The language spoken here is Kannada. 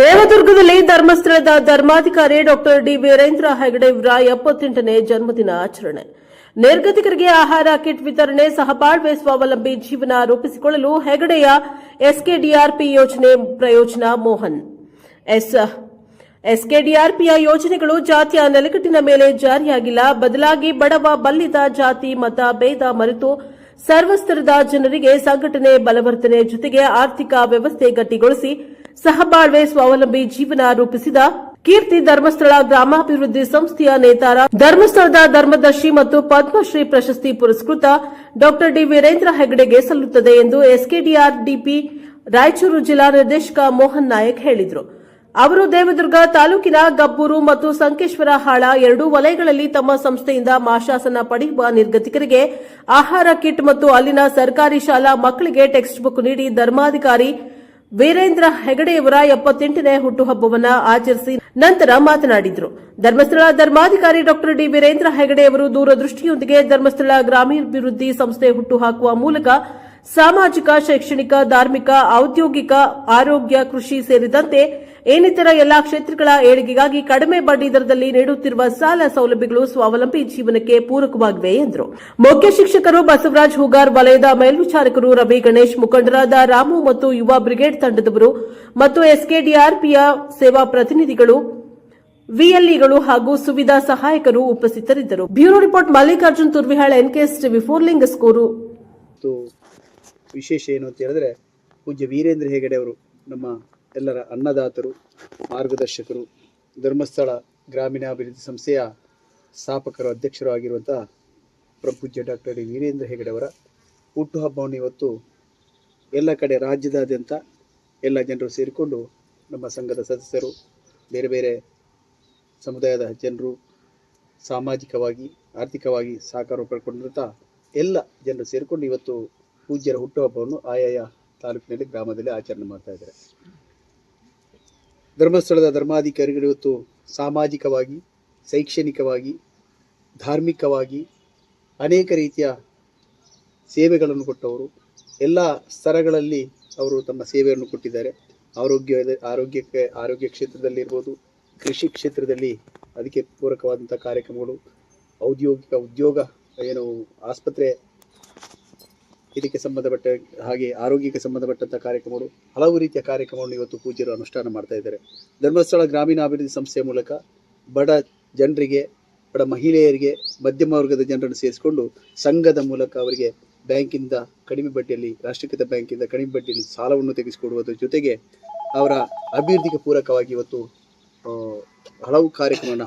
ದೇವದುರ್ಗದಲ್ಲಿ ಧರ್ಮಸ್ಥಳದ ಧರ್ಮಾಧಿಕಾರಿ ಡಾಕ್ಟರ್ ಡಿ ವೀರೇಂದ್ರ ಹೆಗಡೆ ಇವರ ಎಪ್ಪತ್ತೆಂಟನೇ ಜನ್ಮದಿನ ಆಚರಣೆ. ನಿರ್ಗತಿಕರಿಗೆ ಆಹಾರ, ಕಿಟ್ ವಿತರಣೆ ಸಹಬಾಳ್ವೆ ಸ್ವಾವಲಂಬಿ ಜೀವನ ರೂಪಿಸಿಕೊಳ್ಳಲು ಹೆಗಡೆಯ ಎಸ್ಕೆಡಿಆರ್ಪಿ ಯೋಜನೆ ಪ್ರಯೋಜನ ಮೋಹನ್. ಎಸ್, ಎಸ್ಕೆಡಿಆರ್ಪಿಯ ಯೋಜನೆಗಳು ಜಾತಿಯ ನೆಲೆಗಟ್ಟಿನ ಮೇಲೆ ಜಾರಿಯಾಗಿಲ್ಲ. ಬದಲಾಗಿ ಬಡವ, ಬಲ್ಲಿದ ಜಾತಿ, ಮತ, ಭೇದ ಮರೆತು ಸರ್ವಸ್ತರದ ಜನರಿಗೆ ಸಂಘಟನೆ ಬಲವರ್ಧನೆ ಜೊತೆಗೆ ಆರ್ಥಿಕ ವ್ಯವಸ್ಥೆ ಗಟ್ಟಿಗೊಳಿಸಿ ಸಹಬಾಳ್ವೆ ಸ್ವಾವಲಂಬಿ ಜೀವನ ರೂಪಿಸಿದ ಕೀರ್ತಿ ಧರ್ಮಸ್ಥಳ ಗ್ರಾಮಾಭಿವೃದ್ಧಿ ಸಂಸ್ಥೆಯ ನೇತಾರ ಧರ್ಮಸ್ಥಳದ ಧರ್ಮದರ್ಶಿ ಮತ್ತು ಪದ್ಮಶ್ರೀ ಪ್ರಶಸ್ತಿ ಪುರಸ್ಕೃತ ಡಾಕ್ಟರ್ ಡಿ ವೀರೇಂದ್ರ ಹೆಗಡೆಗೆ ಸಲ್ಲುತ್ತದೆ ಎಂದು ಎಸ್ಕೆಡಿಆರ್ಡಿಪಿ ರಾಯಚೂರು ಜಿಲ್ಲಾ ನಿರ್ದೇಶಕ ಮೋಹನ್ ನಾಯಕ್ ಹೇಳಿದರು. ಅವರು ದೇವದುರ್ಗ ತಾಲೂಕಿನ ಗಬ್ಬೂರು ಮತ್ತು ಸಂಕೇಶ್ವರ ಹಾಳ ಎರಡೂ ವಲಯಗಳಲ್ಲಿ ತಮ್ಮ ಸಂಸ್ಥೆಯಿಂದ ಮಾಶಾಸನ ಪಡೆಯುವ ನಿರ್ಗತಿಕರಿಗೆ ಆಹಾರ ಕಿಟ್ ಮತ್ತು ಅಲ್ಲಿನ ಸರ್ಕಾರಿ ಶಾಲಾ ಮಕ್ಕಳಿಗೆ ಟೆಕ್ಸ್ಟ್ ಬುಕ್ ನೀಡಿ ಧರ್ಮಾಧಿಕಾರಿ ವೀರೇಂದ್ರ ಹೆಗಡೆಯವರ ಎಪ್ಪತ್ತೆಂಟನೇ ಹುಟ್ಟುಹಬ್ಬವನ್ನು ಆಚರಿಸಿ ನಂತರ ಮಾತನಾಡಿದರು. ಧರ್ಮಸ್ಥಳ ಧರ್ಮಾಧಿಕಾರಿ ಡಾಕ್ಟರ್ ಡಿ ವೀರೇಂದ್ರ ಹೆಗಡೆಯವರು ದೂರದೃಷ್ಟಿಯೊಂದಿಗೆ ಧರ್ಮಸ್ಥಳ ಗ್ರಾಮೀಣಾಭಿವೃದ್ಧಿ ಸಂಸ್ಥೆ ಹುಟ್ಟುಹಾಕುವ ಮೂಲಕ ಸಾಮಾಜಿಕ, ಶೈಕ್ಷಣಿಕ, ಧಾರ್ಮಿಕ, ಔದ್ಯೋಗಿಕ, ಆರೋಗ್ಯ, ಕೃಷಿ ಸೇರಿದಂತೆ ಇನ್ನಿತರ ಎಲ್ಲಾ ಕ್ಷೇತ್ರಗಳ ಏಳಿಗೆಗಾಗಿ ಕಡಿಮೆ ಬಡ್ಡಿ ದರದಲ್ಲಿ ನೀಡುತ್ತಿರುವ ಸಾಲ ಸೌಲಭ್ಯಗಳು ಸ್ವಾವಲಂಬಿ ಜೀವನಕ್ಕೆ ಪೂರಕವಾಗಿವೆ ಎಂದರು. ಮುಖ್ಯ ಶಿಕ್ಷಕರು ಬಸವರಾಜ್ ಹುಗಾರ್ ವಲಯದ ಮೇಲ್ವಿಚಾರಕರು ರವಿ ಗಣೇಶ್ ಮುಖಂಡರಾದ ರಾಮು ಮತ್ತು ಯುವ ಬ್ರಿಗೇಡ್ ತಂಡದವರು ಮತ್ತು ಎಸ್ಕೆಡಿಆರ್ಪಿಯ ಸೇವಾ ಪ್ರತಿನಿಧಿಗಳು, ವಿಎಲ್ಇಗಳು ಹಾಗೂ ಸುವಿಧಾ ಸಹಾಯಕರು ಉಪಸ್ಥಿತರಿದ್ದರು. Bureau report Mallikarjun Turvihal, NKS TV four Lingsugur ವಿಶೇಷ ಏನು ಅಂತ ಹೇಳಿದ್ರೆ, ಪೂಜ್ಯ ವೀರೇಂದ್ರ ಹೆಗಡೆ ಅವರು ನಮ್ಮ ಎಲ್ಲರ ಅನ್ನದಾತರು, ಮಾರ್ಗದರ್ಶಕರು, ಧರ್ಮಸ್ಥಳ ಗ್ರಾಮೀಣಾಭಿವೃದ್ಧಿ ಸಂಸ್ಥೆಯ ಸ್ಥಾಪಕರು, ಅಧ್ಯಕ್ಷರು ಆಗಿರುವಂಥ ಪ್ರಪೂಜ್ಯ ಡಾಕ್ಟರ್ ವೀರೇಂದ್ರ ಹೆಗಡೆ ಅವರ ಹುಟ್ಟುಹಬ್ಬವನ್ನು ಇವತ್ತು ಎಲ್ಲ ಕಡೆ ರಾಜ್ಯದಾದ್ಯಂತ ಎಲ್ಲ ಜನರು ಸೇರಿಕೊಂಡು ನಮ್ಮ ಸಂಘದ ಸದಸ್ಯರು, ಬೇರೆ ಬೇರೆ ಸಮುದಾಯದ ಜನರು ಸಾಮಾಜಿಕವಾಗಿ, ಆರ್ಥಿಕವಾಗಿ ಸಹಕಾರ ಪಡ್ಕೊಂಡಿರುವಂಥ ಎಲ್ಲ ಜನರು ಸೇರಿಕೊಂಡು ಇವತ್ತು ಪೂಜ್ಯರ ಹುಟ್ಟುಹಬ್ಬವನ್ನು ಆಯಾಯ ತಾಲೂಕಿನಲ್ಲಿ ಗ್ರಾಮದಲ್ಲಿ ಆಚರಣೆ ಮಾಡ್ತಾ ಇದ್ದಾರೆ. ಧರ್ಮಸ್ಥಳದ ಧರ್ಮಾಧಿಕಾರಿಗಳು ಇವತ್ತು ಸಾಮಾಜಿಕವಾಗಿ, ಶೈಕ್ಷಣಿಕವಾಗಿ, ಧಾರ್ಮಿಕವಾಗಿ ಅನೇಕ ರೀತಿಯ ಸೇವೆಗಳನ್ನು ಕೊಟ್ಟವರು. ಎಲ್ಲ ಸ್ತರಗಳಲ್ಲಿ ಅವರು ತಮ್ಮ ಸೇವೆಯನ್ನು ಕೊಟ್ಟಿದ್ದಾರೆ. ಆರೋಗ್ಯ, ಆರೋಗ್ಯಕ್ಕೆ, ಆರೋಗ್ಯ ಕ್ಷೇತ್ರದಲ್ಲಿರ್ಬೋದು ಕೃಷಿ ಕ್ಷೇತ್ರದಲ್ಲಿ ಅದಕ್ಕೆ ಪೂರಕವಾದಂಥ ಕಾರ್ಯಕ್ರಮಗಳು, ಔದ್ಯೋಗಿಕ ಉದ್ಯೋಗ, ಏನು ಆಸ್ಪತ್ರೆ ಇದಕ್ಕೆ ಸಂಬಂಧಪಟ್ಟ ಹಾಗೆ ಆರೋಗ್ಯಕ್ಕೆ ಸಂಬಂಧಪಟ್ಟಂಥ ಕಾರ್ಯಕ್ರಮಗಳು, ಹಲವು ರೀತಿಯ ಕಾರ್ಯಕ್ರಮಗಳನ್ನು ಇವತ್ತು ಪೂಜ್ಯರು ಅನುಷ್ಠಾನ ಮಾಡ್ತಾ ಇದ್ದಾರೆ. ಧರ್ಮಸ್ಥಳ ಗ್ರಾಮೀಣಾಭಿವೃದ್ಧಿ ಸಂಸ್ಥೆಯ ಮೂಲಕ ಬಡ ಜನರಿಗೆ, ಬಡ ಮಹಿಳೆಯರಿಗೆ, ಮಧ್ಯಮ ವರ್ಗದ ಜನರನ್ನು ಸೇರಿಸಿಕೊಂಡು ಸಂಘದ ಮೂಲಕ ಅವರಿಗೆ ಬ್ಯಾಂಕಿಂದ ಕಡಿಮೆ ಬಡ್ಡಿಯಲ್ಲಿ, ರಾಷ್ಟ್ರೀಕೃತ ಬ್ಯಾಂಕಿಂದ ಕಡಿಮೆ ಬಡ್ಡಿಯಲ್ಲಿ ಸಾಲವನ್ನು ತೆಗೆಸಿಕೊಡುವುದರ ಜೊತೆಗೆ ಅವರ ಅಭಿವೃದ್ಧಿಗೆ ಪೂರಕವಾಗಿ ಇವತ್ತು ಹಲವು ಕಾರ್ಯಕ್ರಮವನ್ನು